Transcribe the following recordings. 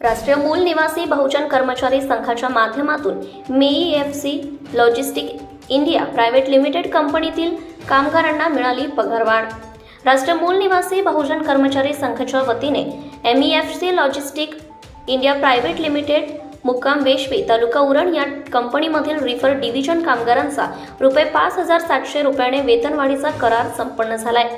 राष्ट्रीय मूल निवासी बहुजन कर्मचारी संघाच्या माध्यमातून MEFC F C logistic India private limited कंपनीतील कामगारांना मिळाली पगारवाढ. राष्ट्रीय मूल निवासी बहुजन कर्मचारी संघाच्या वतीने M E F C logistic India private limited मुक्काम वेशवे तालुका उरण या कंपनीमधील रिफर डिव्हिजन कामगारांचा रुपये पाच हजार सातशे रुपयाने वेतनवाढीचा करार संपन्न झालाय.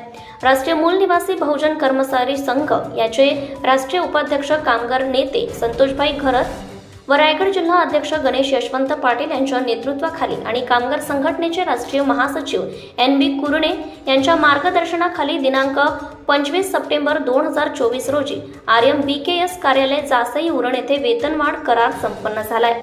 राष्ट्रीय मूल निवासी बहुजन कर्मचारी संघ याचे राष्ट्रीय उपाध्यक्ष कामगार नेते संतोषभाई घरत व रायगड जिल्हा अध्यक्ष गणेश यशवंत पाटील यांच्या नेतृत्वाखाली आणि कामगार संघटनेचे राष्ट्रीय महासचिव एन बी कुरणे यांच्या मार्गदर्शनाखाली दिनांक पंचवीस सप्टेंबर दोन हजार चोवीस रोजी R M B K S कार्यालय जासई उरण येथे वेतनवाढ करार संपन्न झालाय.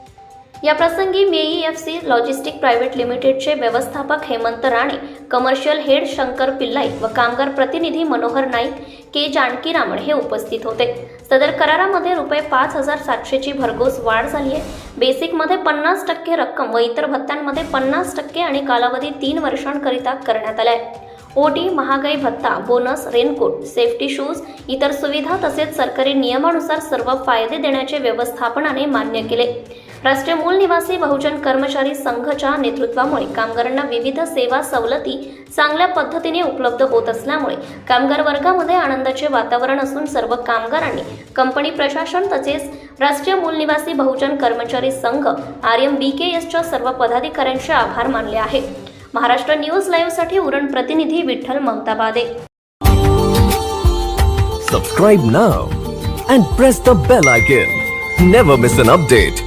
या प्रसंगी ME F C logistic private लिमिटेडचे व्यवस्थापक हेमंत राणे कमर्शियल हेड शंकर पिल्लाई व कामगार प्रतिनिधी मनोहर नाईक के जानकी रामण हे उपस्थित होते. सदर करारामध्ये रुपये पाच हजार सातशेची भरघोस वाढ झाली आहे. बेसिकमध्ये पन्नास टक्के रक्कम व इतर भत्त्यांमध्ये पन्नास टक्के आणि कालावधी तीन वर्षांकरिता करण्यात आलाय ओटी महागाई भत्ता बोनस रेनकोट सेफ्टी शूज इतर सुविधा तसेच सरकारी नियमानुसार सर्व फायदे देण्याचे व्यवस्थापनाने मान्य केले. राष्ट्रीय मूल निवासी बहुजन कर्मचारी संघच्या नेतृत्वामुळे कामगारांना विविध सेवा सवलती चांगल्या पद्धतीने उपलब्ध होत असल्यामुळे कामगार वर्गामध्ये आनंदाचे वातावरण असून सर्व कामगारांनी कंपनी प्रशासन तसेच राष्ट्रीय मूल निवासी बहुजन कर्मचारी संघ आर एम बी के एसच्या सर्व पदाधिकाऱ्यांचे आभार मानले आहे महाराष्ट्र न्यूज लाईव्हसाठी उरण प्रतिनिधी Vitthal Mamtabade. Subscribe now and press the bell icon never miss an update